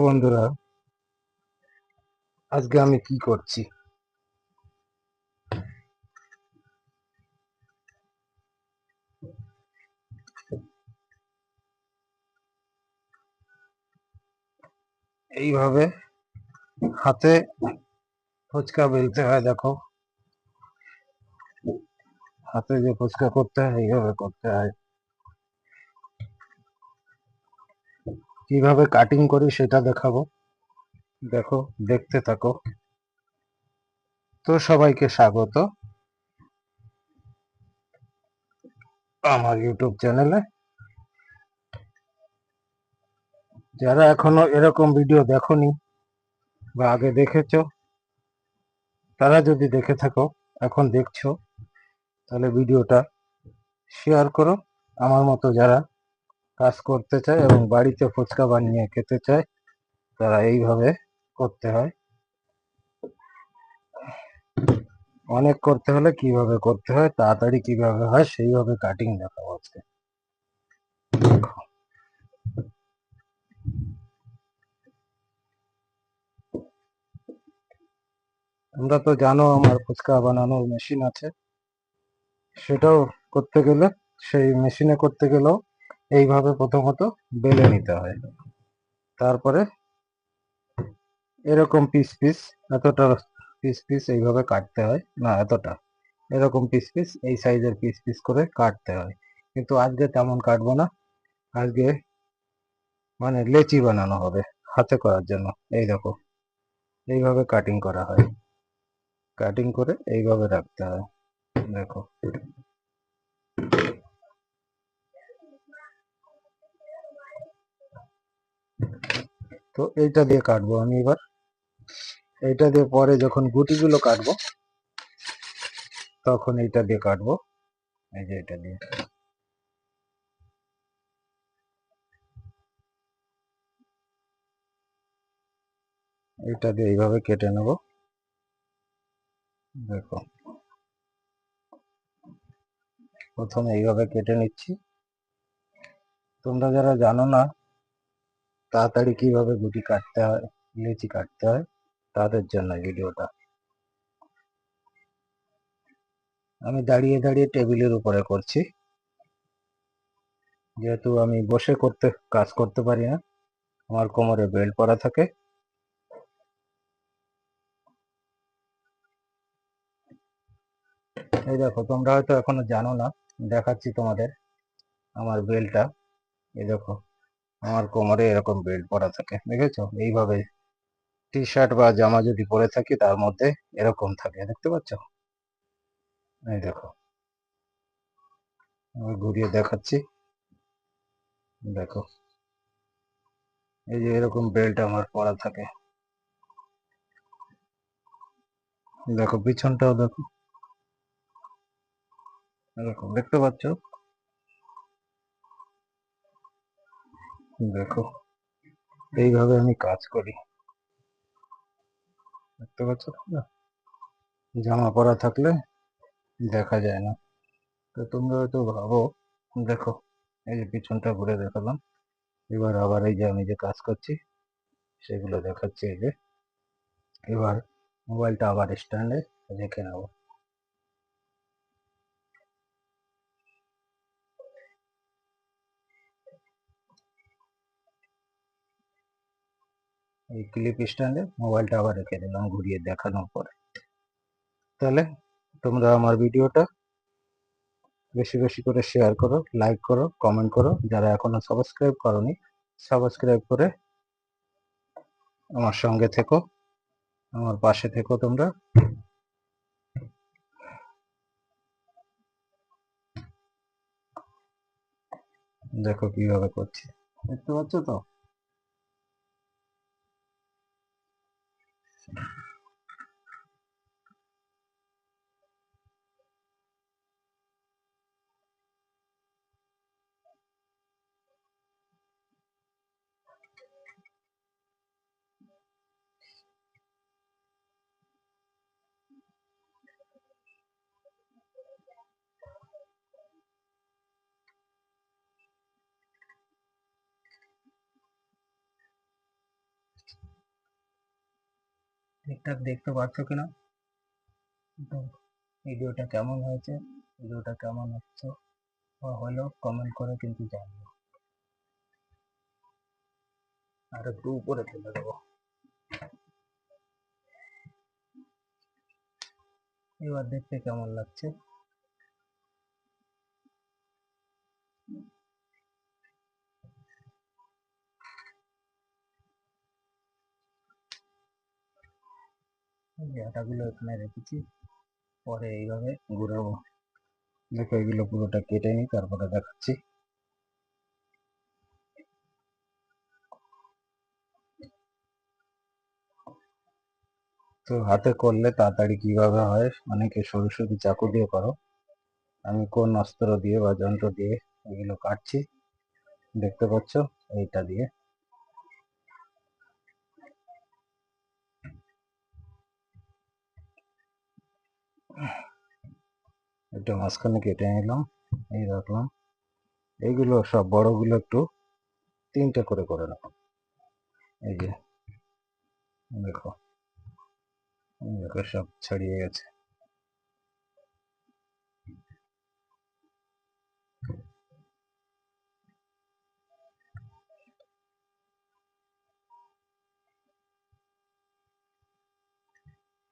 বন্ধুরা, আজকে আমি কি করছি? এইভাবে হাতে ফুচকা বেলতে হয়, দেখো। হাতে যে ফুচকা করতে হয়, এইভাবে করতে হয়। কীভাবে কাটিং করি সেটা দেখাবো। দেখো, দেখতে থাকো। তো সবাইকে স্বাগত আমার ইউটিউব চ্যানেলে যারা এখনও এরকম ভিডিও দেখোনি বা আগে দেখেছ, তারা যদি দেখে থাকো, এখন দেখছ, তাহলে ভিডিওটা শেয়ার করো। আমার মতো যারা কাজ করতে চায় এবং বাড়িতে ফুচকা বানিয়ে খেতে চায়, তারা এইভাবে করতে হয় অনেক করতে হলে কীভাবে করতে হয়, তাড়াতাড়ি কীভাবে হয়, সেইভাবে কাটিং দেখাবো আজকে। তোমরা তো জানো আমার ফুচকা বানানোর মেশিন আছে সেটাও করতে গেলে, সেই মেশিনে করতে গেলেও এইভাবে প্রথমত বেলে নিতে হয়। তারপরে এরকম পিস পিস এতটা পিস পিস এইভাবে কাটতে হয়। না, এতটা। এরকম পিস পিস এই সাইজের পিস পিস করে কাটতে হয়। কিন্তু আজকে তেমন কাটবো না। আজকে মানে লেচি বানানো হবে হাতে করার জন্য। এই দেখো, এইভাবে কাটিং করা হয়। কাটিং করে এইভাবে রাখতে হয়। দেখো। তো এইটা দিয়ে কাটবো আমি এবার। এইটা দিয়ে পরে যখন গুটিগুলো কাটবো, তখন এইটা দিয়ে কাটবো। এই যে এটা দিয়ে। এইটা দিয়ে এইভাবে কেটে নেব। দেখো। প্রথমে এইভাবে কেটে নিচ্ছি। তোমরা যারা জানো না তাড়াতাড়ি কীভাবে গুটি কাটতে হয়, লিচি কাটতে হয়, তাদের জন্য ভিডিওটা। আমি দাঁড়িয়ে দাঁড়িয়ে টেবিলের উপরে করছি। যেহেতু আমি বসে করতে, কাজ করতে পারি না, আমার কোমরে বেল্ট পরা থাকে। এই দেখো, তোমরা হয়তো এখনও জানো না, দেখাচ্ছি তোমাদের আমার বেল্টটা। এই দেখো আমার কোমরে এরকম বেল্ট পরা থাকে, দেখেছ? এইভাবে টি শার্ট বা জামা যদি পরে থাকি, তার মধ্যে এরকম থাকে, দেখতে পাচ্ছ? এই দেখো। আমি ঘুরিয়ে দেখাচ্ছি। দেখো। এই যে এরকম বেল্ট আমার পরা থাকে। দেখো, পিছনটাও দেখো। এরকম, দেখতে পাচ্ছ? দেখো, এইভাবে আমি কাজ করি। দেখতে পাচ্ছ জামা পরা থাকলে দেখা যায় না। তো তোমরা হয়তো ভাবো, দেখো, এই যে পিছনটা ঘুরে দেখালাম। এবার আবার এই যে আমি যে কাজ করছি, সেগুলো দেখাচ্ছি এই যে। এবার মোবাইলটা আবার স্ট্যান্ডে রেখে নেব। এই ক্লিপ স্ট্যান্ডে মোবাইলটা আবার রেখে দিলাম ঘুরিয়ে দেখানোর পরে। তাহলে তোমরা আমার ভিডিওটা বেশি বেশি করে শেয়ার করো লাইক করো কমেন্ট করো। যারা এখনও সাবস্ক্রাইব করনি সাবস্ক্রাইব করে আমার সঙ্গে থেকো, আমার পাশে থেকো তোমরা। দেখো কীভাবে করছি। দেখতে পাচ্ছ তো? Thank you. ঠিকঠাক দেখতে পাচ্ছ কিনা? ভিডিওটা কেমন হয়েছে? ভিডিওটা কেমন হচ্ছে? বা হলো কমেন্ট করে কিন্তু জানিও। আর একটু উপরে তুলে দেবো। এবার দেখতে কেমন লাগছে? আটাগুলো এখানে রেখেছি। পরে এইভাবে ঘুরাবো। দেখো এগুলো পুরোটা কেটে নিই, তারপরে দেখাচ্ছি। তো হাতে করলে তাড়াতাড়ি কীভাবে হয়, অনেকে সরু সরু চাকু দিয়ে করো। আমি কোন অস্ত্র দিয়ে বা যন্ত্র দিয়ে এগুলো কাটছি, দেখতে পাচ্ছ? এইটা দিয়ে। এটা মাঝখানে কেটে নিলাম, এই রাখলাম। এইগুলো সব বড়গুলো একটু তিনটে করে করে নেব। এই যে, দেখো দেখো সব ছড়িয়ে গেছে।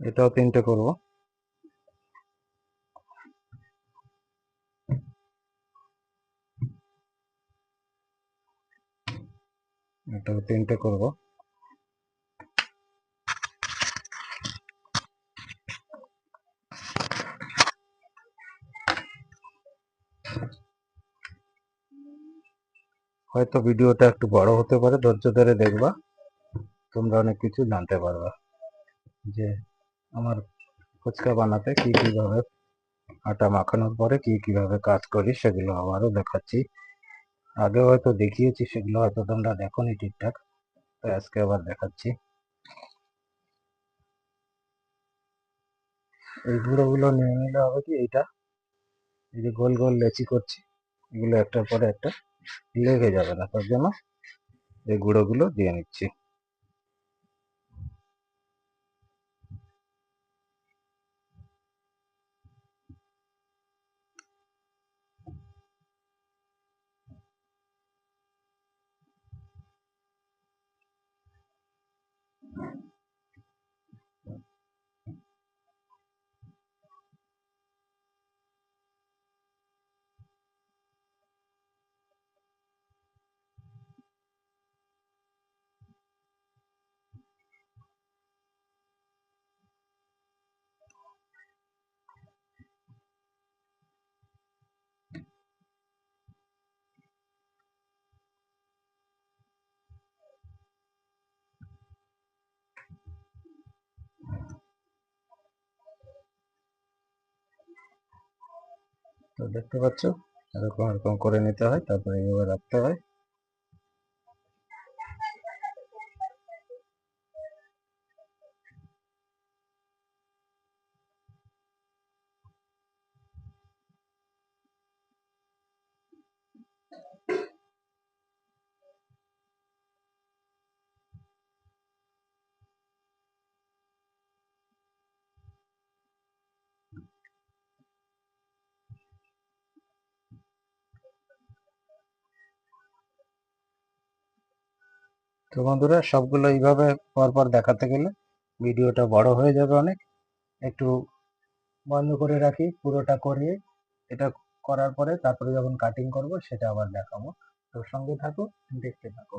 এটাও তিনটে করব। এটাও তিনটে করব। হয়তো ভিডিওটা একটু বড় হতে পারে, ধৈর্য ধরে দেখবা, তোমরা অনেক কিছু জানতে পারবা যে আমার ফুচকা বানাতে কি কীভাবে আটা মাখানোর পরে কি কীভাবে কাজ করি সেগুলো আবারও দেখাচ্ছি। আগে হয়তো দেখিয়েছি, সেগুলো হয়তো তোমরা দেখোনি ঠিকঠাক। তো আজকে আবার দেখাচ্ছি। এই গুঁড়োগুলো নিয়ে নিলে হবে কি এইটা? এই যে গোল গোল লেচি করছি, এগুলো একটার পরে একটা লেগে যাবে না, তার জন্য এই গুঁড়োগুলো দিয়ে নিচ্ছি। তো দেখতে পাচ্ছ এরকম এরকম করে নিতে হয় তারপরে এইভাবে রাখতে হয়। তো বন্ধুরা, সবগুলো এইভাবে পরপর দেখাতে গেলে ভিডিওটা বড় হয়ে যাবে অনেক। একটু বন্ধ করে রাখি, পুরোটা করিয়ে এটা করার পরে তারপরে যখন কাটিং করব সেটা আবার দেখাবো। তো সঙ্গে থাকো দেখতে থাকো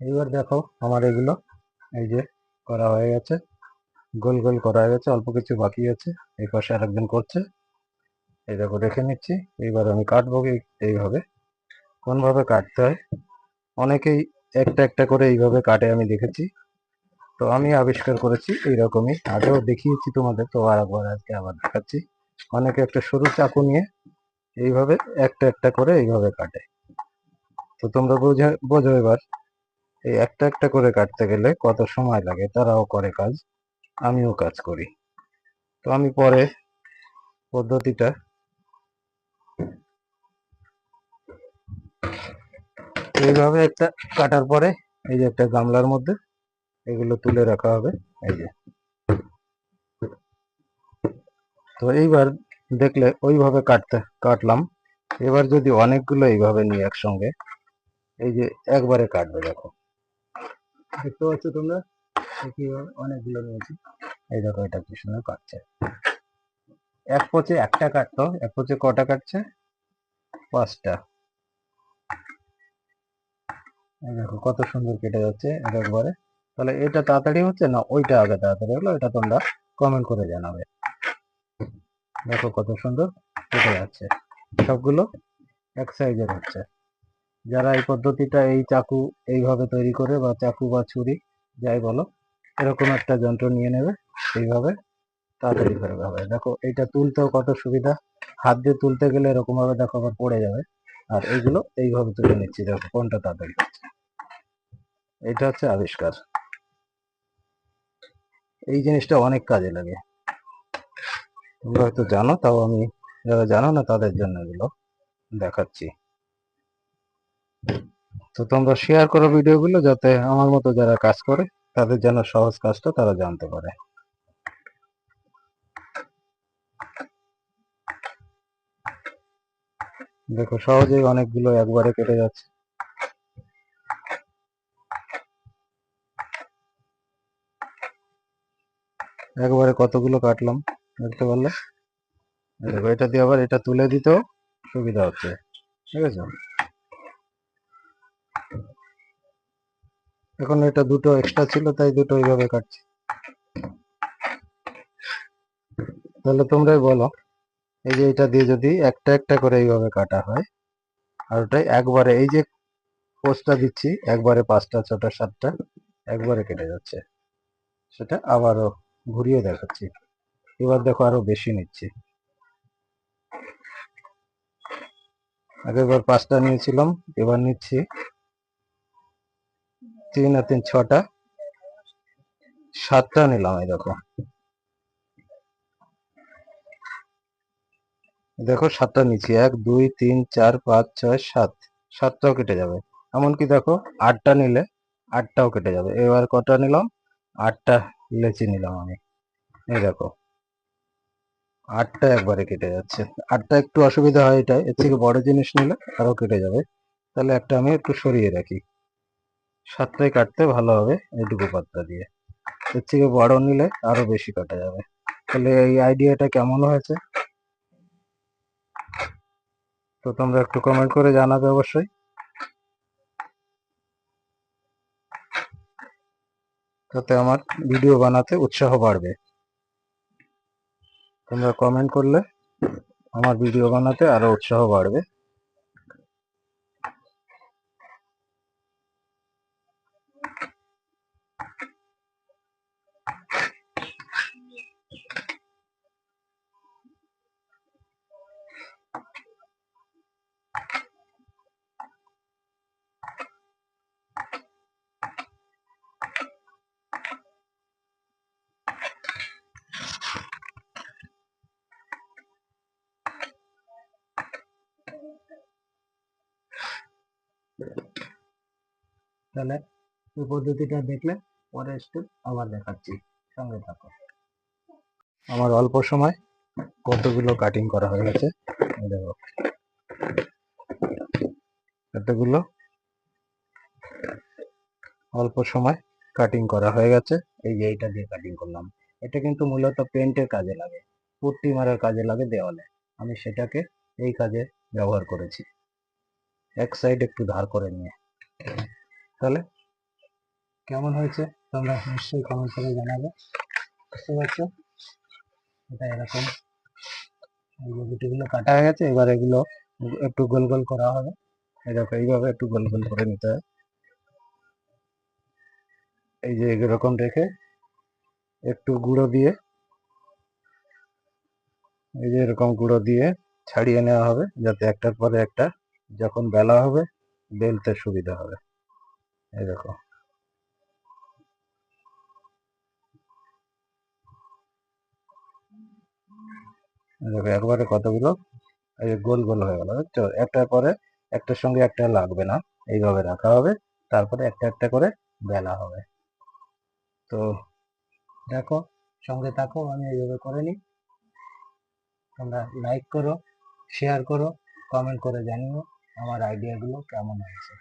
এইবার দেখো আমার এগুলো, এই যে করা হয়ে গেছে। গোল গোল করা হয়ে গেছে, অল্প কিছু বাকি আছে। এই পাশে আরেকজন করছে। এই দেখো রেখে নিচ্ছি। এইবার আমি কাটবো এই- এইভাবে। কোনভাবে কাটতে হয়? অনেকেই একটা একটা করে এইভাবে কাটে, আমি দেখেছি। তো আমি আবিষ্কার করেছি এইরকমই। আগেও দেখিয়েছি তোমাদের, তো আর একবার আজকে আবার দেখাচ্ছি। অনেকে একটা সরু চাকু নিয়ে এইভাবে একটা একটা করে এইভাবে কাটে। তো তোমরা বোঝা, বোঝো এবার, এই একটা একটা করে কাটতে গেলে কত সময় লাগে? তারাও করে কাজ, আমিও কাজ করি। তো আমি পরে পদ্ধতিটা এইভাবে একটা কাটার পরে এই যে একটা গামলার মধ্যে এগুলো তুলে রাখা হবে, এই যে। তো এইবার দেখলে ওইভাবে কাটতে, কাটলাম। এবার যদি অনেকগুলো এইভাবে নিই একসঙ্গে, এই যে একবারে কাটবে, দেখো। দেখতে পাচ্ছ তোমরা? কীভাবে অনেকগুলো নিয়েছি। এই দেখো, এটা কি সুন্দর কাটছে। এক পচে একটা কাটতো, এক পচে কটা কাটছে? পাঁচটা। দেখো, কত সুন্দর কেটে যাচ্ছে এটা একবারে। তাহলে এটা তাড়াতাড়ি হচ্ছে না ওইটা আগে তাড়াতাড়ি হলো? এটা তোমরা কমেন্ট করে জানাবে। দেখো কত সুন্দর কেটে যাচ্ছে। সবগুলো এক সাইজের হচ্ছে। যারা এই পদ্ধতিটা, এই চাকু এইভাবে তৈরি করে বা চাকু বা ছুরি, যাই বলো, এরকম একটা যন্ত্র নিয়ে নেবে, এইভাবে তাড়াতাড়ি করে হবে দেখো, এইটা তুলতেও কত সুবিধা। হাত দিয়ে তুলতে গেলে এরকমভাবে দেখো আবার পড়ে যাবে। আর এইগুলো এইভাবে তুলে নিচ্ছি, দেখো কোনটা তাড়াতাড়ি হচ্ছে এইটা হচ্ছে আবিষ্কার। এই জিনিসটা অনেক কাজে লাগে। তোমরা হয়তো জানো, তাও আমি যারা জানো না, তাদের জন্য এগুলো দেখাচ্ছি। তো তোমরা শেয়ার করো ভিডিওগুলো যাতে আমার মতো যারা কাজ করে, তাদের যেন সহজ কাজটা তারা জানতে পারে। দেখো সহজেই অনেকগুলো একবারে কেটে যাচ্ছে। একবারে কতগুলো কাটলাম, দেখতে পারলে? দেখো, এটা দিয়ে আবার এটা তুলে দিতেও সুবিধা হচ্ছে, ঠিক আছে? এখন এটা দুটো এক্সট্রা ছিল, তাই দুটো এইভাবে কাটছি। তাহলে তোমরাই বলো, এই যে এটা দিয়ে যদি একটা একটা করে এইভাবে কাটা হয়, আর ওটাই একবারে এই যে পোস্টটা দিচ্ছি, একবারে পাঁচটা, ছটা, সাতটা, একবারে কেটে যাচ্ছে। সেটা আবারও ঘুরিয়ে দেখাচ্ছি। এবার দেখো আরও বেশি নিচ্ছি। আগেরবার পাঁচটা নিয়েছিলাম, এবার নিচ্ছি তিন আর তিন, ছটা। সাতটা নিলাম, এই দেখো। দেখো সাতটা নিচ্ছি। এক, দুই, তিন, চার, পাঁচ, ছয়, সাত। সাতটাও কেটে যাবে। এমনকি দেখো, আটটা নিলে আটটাও কেটে যাবে। এবার কটা নিলাম? আটটা। লেচি নিলাম আমি। এই দেখো। আটটা একবারে কেটে যাচ্ছে। আটটা একটু অসুবিধা হয় এটাই এর থেকে বড় জিনিস নিলে আরও কেটে যাবে। তাহলে একটা আমি একটু সরিয়ে রাখি। সাতটায় কাটতে ভালো হবে এই এইটুকু পাত্তা দিয়ে। এর থেকে বড় নিলে আরও বেশি কাটা যাবে। তাহলে এই আইডিয়াটা কেমন হয়েছে? তো তোমরা একটু কমেন্ট করে জানাবে অবশ্যই। তাতে আমার ভিডিও বানাতে উৎসাহ বাড়বে। তোমরা কমেন্ট করলে আমার ভিডিও বানাতে আরও উৎসাহ বাড়বে। তাহলে এই পদ্ধতিটা দেখলে পরে স্টেপ আবার দেখাচ্ছি। সঙ্গে থাকো। আমার অল্প সময় কতগুলো কাটিং করা হয়ে গেছে? দেখো। এতগুলো অল্প সময় কাটিং করা হয়ে গেছে। এই যে এইটা দিয়ে কাটিং করলাম। এটা কিন্তু মূলত পেন্টের কাজে লাগে। পুট্টি মারার কাজে লাগে দেওয়ালে। আমি সেটাকে এই কাজে ব্যবহার করেছি। এক সাইড একটু ধার করে নিয়ে। তাহলে? কেমন হয়েছে? তোমরা নিশ্চয়ই কমেন্ট করে জানাবে। বুঝতে পারছ? এটা এরকম। গুটিগুলো কাটা হয়ে গেছে, এবার এগুলো একটু গোল গোল করা হবে। দেখো, এইভাবে একটু গোল গোল করে নিতে হয় এই যে এরকম রেখে একটু গুঁড়ো দিয়ে, এই যে এরকম গুঁড়ো দিয়ে ছাড়িয়ে নেওয়া হবে, যাতে একটার পরে একটা যখন বেলা হবে, বেলতে সুবিধা হবে। এই দেখো। দেখো, একবারে কতগুলো? এই গোল গোল হয়ে গেল, বুঝছ? একটার পরে একটার সঙ্গে একটা লাগবে না, এইভাবে রাখা হবে। তারপরে একটা একটা করে বেলা হবে। তো দেখো, সঙ্গে থাকো, আমি এইভাবে করে নিই। তোমরা লাইক করো শেয়ার করো কমেন্ট করে জানিও আমার আইডিয়াগুলো কেমন হয়েছে।